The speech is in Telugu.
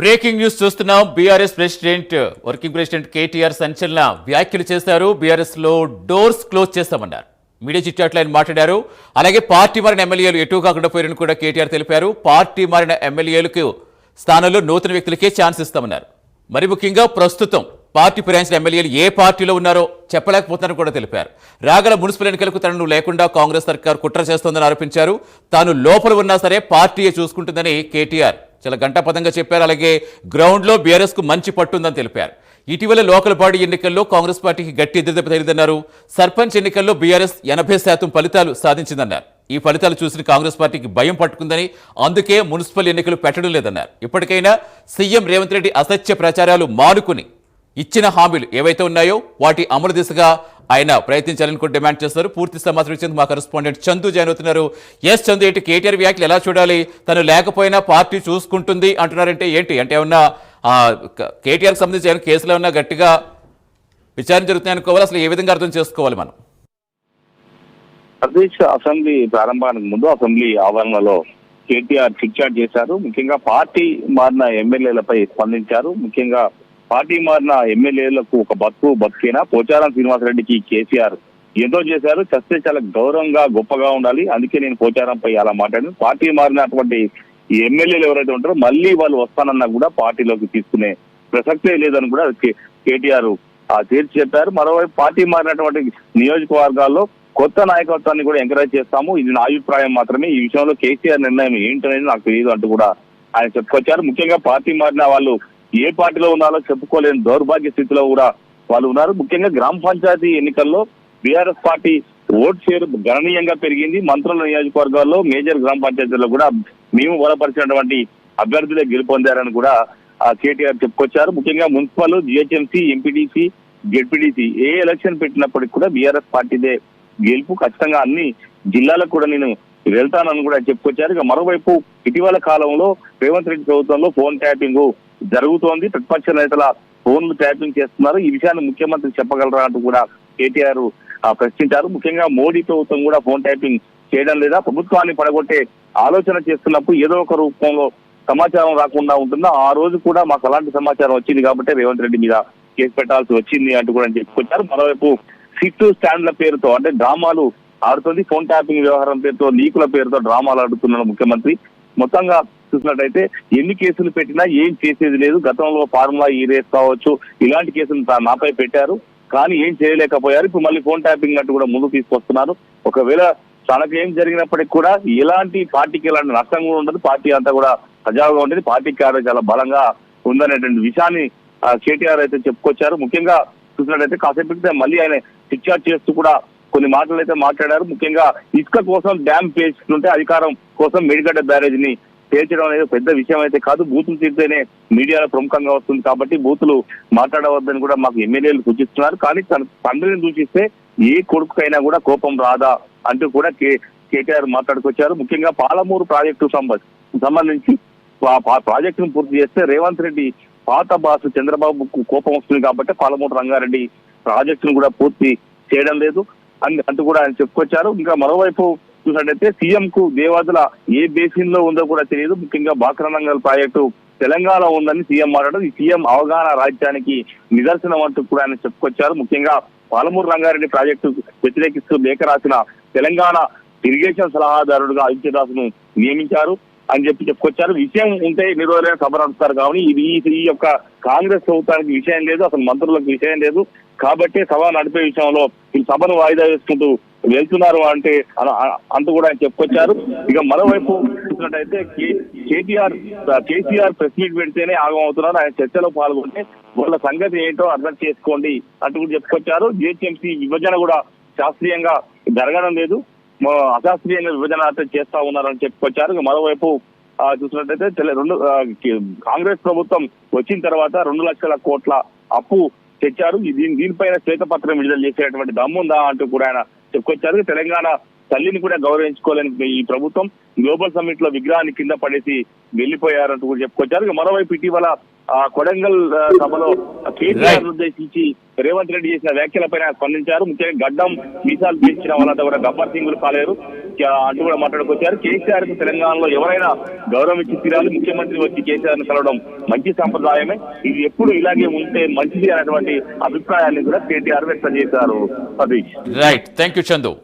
బ్రేకింగ్ న్యూస్ చూస్తున్నాం. BRS president working president KTR సంచలన వ్యాఖ్యలు చేశారు. బీఆర్ఎస్లో డోర్స్ క్లోజ్ చేస్తామన్నారు. మీడియా చిట్చాట్లో ఆయన మాట్లాడారు. అలాగే పార్టీ మారిన ఎమ్మెల్యేలు ఎటు కాకుండా పోయారని కూడా కేటీఆర్ తెలిపారు. పార్టీ మారిన ఎమ్మెల్యేలకు స్థానంలో నూతన వ్యక్తులకే ఛాన్స్ ఇస్తామన్నారు. మరి ముఖ్యంగా ప్రస్తుతం పార్టీ ఫిరాయించిన ఎమ్మెల్యేలు ఏ పార్టీలో ఉన్నారో చెప్పలేకపోతున్నారని కూడా తెలిపారు. రాగల మున్సిపల్ ఎన్నికలకు తనను లేకుండా కాంగ్రెస్ సర్కార్ కుట్ర చేస్తోందని ఆరోపించారు. తాను లోపల ఉన్నా సరే పార్టీయే చూసుకుంటుందని కేటీఆర్ చాలా గంటపదంగా చెప్పారు. అలాగే గ్రౌండ్లో బీఆర్ఎస్కు మంచి పట్టుందని తెలిపారు. ఇటీవల లోకల్ బాడీ ఎన్నికల్లో కాంగ్రెస్ పార్టీకి గట్టి ఎదురుదెబ్బ తగిలిందన్నారు. సర్పంచ్ ఎన్నికల్లో బీఆర్ఎస్ ఎనభై శాతం ఫలితాలు సాధించిందన్నారు. ఈ ఫలితాలు చూసిన కాంగ్రెస్ పార్టీకి భయం పట్టుకుందని అందుకే మున్సిపల్ ఎన్నికలు పెట్టడం లేదన్నారు. ఇప్పటికైనా సీఎం రేవంత్ రెడ్డి అసత్య ప్రచారాలు మానుకుని ఇచ్చిన హామీలు ఏవైతే ఉన్నాయో వాటి అమలు దిశగా ఆయన ప్రయత్నించాలని కూడా డిమాండ్ చేస్తారు పూర్తి సమాచారం ఇచ్చేందుకు మా కరెస్పాండెంట్ చందు జాయిన్ అవుతున్నారు. ఎస్ చందు ఏంటి కేటీఆర్ వ్యాఖ్యలు ఎలా చూడాలి? తను లేకపోయినా పార్టీ చూసుకుంటుంది అంటున్నారంటే ఏంటి? అంటే ఏమన్నా ఆ, క- కేటీఆర్కి సంబంధించి ఏమైనా కేసులు ఏమన్నా గట్టిగా విచారణ జరుగుతున్నాయి అనుకోవాలి? అసలు ఏ విధంగా అర్థం చేసుకోవాలి మనం? ప్రదేశ్ అసెంబ్లీ ప్రారంభానికి ముందు అసెంబ్లీ ఆవరణలో కేటీఆర్ చిట్చాట్ చేశారు. ముఖ్యంగా పార్టీ మారిన ఎమ్మెల్యేలపై స్పందించారు. ముఖ్యంగా పార్టీ మారిన ఎమ్మెల్యేలకు ఒక బతుకు బతికేనా? పోచారం శ్రీనివాసరెడ్డికి కేసీఆర్ ఎంతో చేశారు. చస్తే చాలా గౌరవంగా గొప్పగా ఉండాలి. అందుకే నేను పోచారంపై అలా మాట్లాడాను. పార్టీ మారినటువంటి ఈ ఎమ్మెల్యేలు ఎవరైతే ఉంటారో మళ్ళీ వాళ్ళు వస్తానన్నా కూడా పార్టీలోకి తీసుకునే ప్రసక్తే లేదని కూడా కే- కేటీఆర్ ఆ తీర్చి చెప్పారు. మరోవైపు పార్టీ మారినటువంటి నియోజకవర్గాల్లో కొత్త నాయకత్వాన్ని కూడా ఎంకరేజ్ చేస్తాము. ఇది నా అభిప్రాయం మాత్రమే. ఈ విషయంలో కేసీఆర్ నిర్ణయం ఏంటనేది నాకు తెలియదు అంటూ కూడా ఆయన చెప్పుకొచ్చారు. ముఖ్యంగా పార్టీ మారిన వాళ్ళు ఏ పార్టీలో ఉన్నారో చెప్పుకోలేని దౌర్భాగ్య స్థితిలో కూడా వాళ్ళు ఉన్నారు. ముఖ్యంగా గ్రామ పంచాయతీ ఎన్నికల్లో బీఆర్ఎస్ పార్టీ ఓట్ షేర్ గణనీయంగా పెరిగింది. మంత్రుల నియోజకవర్గాల్లో మేజర్ గ్రామ పంచాయతీల్లో కూడా మేము బలపరిచినటువంటి అభ్యర్థులే గెలుపొందారని కూడా ఆ, కేటీఆర్ చెప్పుకొచ్చారు. ముఖ్యంగా మున్సిపల్ జిహెచ్ఎంసీ ఎంపీటీసీ జెడ్పీటీసీ ఏ ఎలక్షన్ పెట్టినప్పటికీ కూడా బీఆర్ఎస్ పార్టీదే గెలుపు. ఖచ్చితంగా అన్ని జిల్లాలకు కూడా నేను వెళ్తానని కూడా చెప్పుకొచ్చారు. ఇక మరోవైపు ఇటీవల కాలంలో రేవంత్ రెడ్డి ప్రభుత్వంలో ఫోన్ ట్యాపింగ్ జరుగుతోంది. ప్రతిపక్ష నేతల ఫోన్లు ట్యాపింగ్ చేస్తున్నారు. ఈ విషయాన్ని ముఖ్యమంత్రి చెప్పగలరా అంటూ కూడా కేటీఆర్ ఆ, ప్రశ్నించారు. ముఖ్యంగా మోడీ ప్రభుత్వం కూడా ఫోన్ ట్యాపింగ్ చేయడం లేదా ప్రభుత్వాన్ని పడగొట్టే ఆలోచన చేస్తున్నప్పుడు ఏదో ఒక రూపంలో సమాచారం రాకుండా ఉంటుందా? ఆ రోజు కూడా మాకు అలాంటి సమాచారం వచ్చింది కాబట్టి రేవంత్ రెడ్డి మీద కేసు పెట్టాల్సి వచ్చింది అంటూ కూడా చెప్పుకొచ్చారు. మరోవైపు సిట్ స్టాండ్ల పేరుతో అంటే డ్రామాలు ఆడుతుంది. ఫోన్ ట్యాపింగ్ వ్యవహారం పేరుతో లీకుల పేరుతో డ్రామాలు ఆడుతున్నాడు ముఖ్యమంత్రి. మొత్తంగా చూసినట్టయితే ఎన్ని కేసులు పెట్టినా ఏం చేసేది లేదు. గతంలో ఫార్ములా ఈ రేస్ కావచ్చు ఇలాంటి కేసులు నాపై పెట్టారు. కానీ ఏం చేయలేకపోయారు. ఇప్పుడు మళ్ళీ ఫోన్ ట్యాపింగ్ అంటూ కూడా ముందు తీసుకొస్తున్నారు. ఒకవేళ తనకు ఏం జరిగినప్పటికీ కూడా ఎలాంటి పార్టీకి ఇలాంటి నష్టం కూడా ఉండదు. పార్టీ అంతా కూడా సజావుగా ఉండేది. పార్టీ కార్యం చాలా బలంగా ఉందనేటువంటి విషయాన్ని కేటీఆర్ అయితే చెప్పుకొచ్చారు. ముఖ్యంగా చూసినట్టయితే కాసేపు మళ్ళీ ఆయన డిశ్చార్జ్ చేస్తూ కూడా కొన్ని మాటలు అయితే మాట్లాడారు. ముఖ్యంగా ఇసుక కోసం డ్యామ్ పేర్చుకుంటే అధికారం కోసం మెడిగడ్డ బ్యారేజ్ని పేర్చడం అనేది పెద్ద విషయం అయితే కాదు. బూతులు తిరిగితేనే మీడియాలో ప్రముఖంగా వస్తుంది కాబట్టి బూతులు మాట్లాడవద్దని కూడా మాకు ఎమ్మెల్యేలు సూచిస్తున్నారు. కానీ తన తండ్రిని సూచిస్తే ఏ కొడుకుకైనా కూడా కోపం రాదా అంటూ కూడా కే కేటీఆర్ మాట్లాడుకొచ్చారు. ముఖ్యంగా పాలమూరు ప్రాజెక్టు సంబంధించి పా- ప్రాజెక్టును పూర్తి చేస్తే రేవంత్ రెడ్డి పాత బాసు చంద్రబాబుకు కోపం వస్తుంది కాబట్టి పాలమూరు రంగారెడ్డి ప్రాజెక్టును కూడా పూర్తి చేయడం లేదు. అని అంటూ కూడా ఆయన చెప్పుకొచ్చారు. ఇంకా మరోవైపు చూసినట్టయితే సీఎం కు దేవాదుల ఏ బేసిన్లో ఉందో కూడా తెలియదు. ముఖ్యంగా బాక్రనంగల్ ప్రాజెక్టు తెలంగాణ ఉందని సీఎం మాట్లాడారు. ఈ సీఎం అవగాహన రాజ్యానికి నిదర్శనం అంటూ కూడా ఆయన చెప్పుకొచ్చారు. ముఖ్యంగా పాలమూరు రంగారెడ్డి ప్రాజెక్టు వ్యతిరేకిస్తూ లేఖ రాసిన తెలంగాణ ఇరిగేషన్ సలహాదారుడుగా ఆదిత్యదాసును నియమించారు అని చెప్పి చెప్పుకొచ్చారు. విషయం ఉంటే ఎన్ని రోజులైనా సభ నడుపుతారు కాబట్టి ఇది ఈ యొక్క కాంగ్రెస్ ప్రభుత్వానికి విషయం లేదు. అసలు మంత్రులకు విషయం లేదు. కాబట్టి సభ నడిపే విషయంలో ఈ సభను వాయిదా వేసుకుంటూ వెళ్తున్నారు అంటే అంత కూడా ఆయన చెప్పుకొచ్చారు. ఇక మరోవైపు చూసినట్టయితే K- KTR KCR press meet పెడితేనే ఆగం అవుతున్నారు. ఆయన చర్చలో పాల్గొంటే వాళ్ళ సంగతి ఏంటో అర్థం చేసుకోండి అంటూ కూడా చెప్పుకొచ్చారు. జిహెచ్ఎంసీ విభజన కూడా శాస్త్రీయంగా జరగడం లేదు. అశాస్త్రీయంగా విభజన అయితే చేస్తా ఉన్నారని చెప్పుకొచ్చారు. ఇక మరోవైపు చూసినట్టయితే రెండు కాంగ్రెస్ ప్రభుత్వం వచ్చిన తర్వాత రెండు లక్షల కోట్ల అప్పు తెచ్చారు. దీని దీనిపైన శ్వేతపత్రం విడుదల చేసేటువంటి దమ్ముందా అంటూ కూడా ఆయన చెప్పుకొచ్చారు. తెలంగాణ తల్లిని కూడా గౌరవించుకోలేని ఈ ప్రభుత్వం గ్లోబల్ సమ్మిట్లో విగ్రహాన్ని కింద పడేసి వెళ్ళిపోయారంటూ కూడా చెప్పుకొచ్చారు. మరోవైపు ఇటీవల కొడంగల్ సభలో కేసీఆర్ ఉద్దేశించి రేవంత్ రెడ్డి చేసిన వ్యాఖ్యలపైన స్పందించారు. ముఖ్యంగా గడ్డం మీసాలు పీల్చిన వాళ్ళంతా కూడా గబ్బర్ సింగులు కాలేరు అంటూ కూడా మాట్లాడుకొచ్చారు. కేసీఆర్కు తెలంగాణలో ఎవరైనా గౌరవం ఇచ్చి తీరాలి. ముఖ్యమంత్రి వచ్చి కేసీఆర్ను కలవడం మంచి సంప్రదాయమే. ఇది ఎప్పుడు ఇలాగే ఉంటే మంచిది అనేటువంటి అభిప్రాయాన్ని కూడా కేటీఆర్ వ్యక్తం చేశారు. Satish. Right thank you Chandu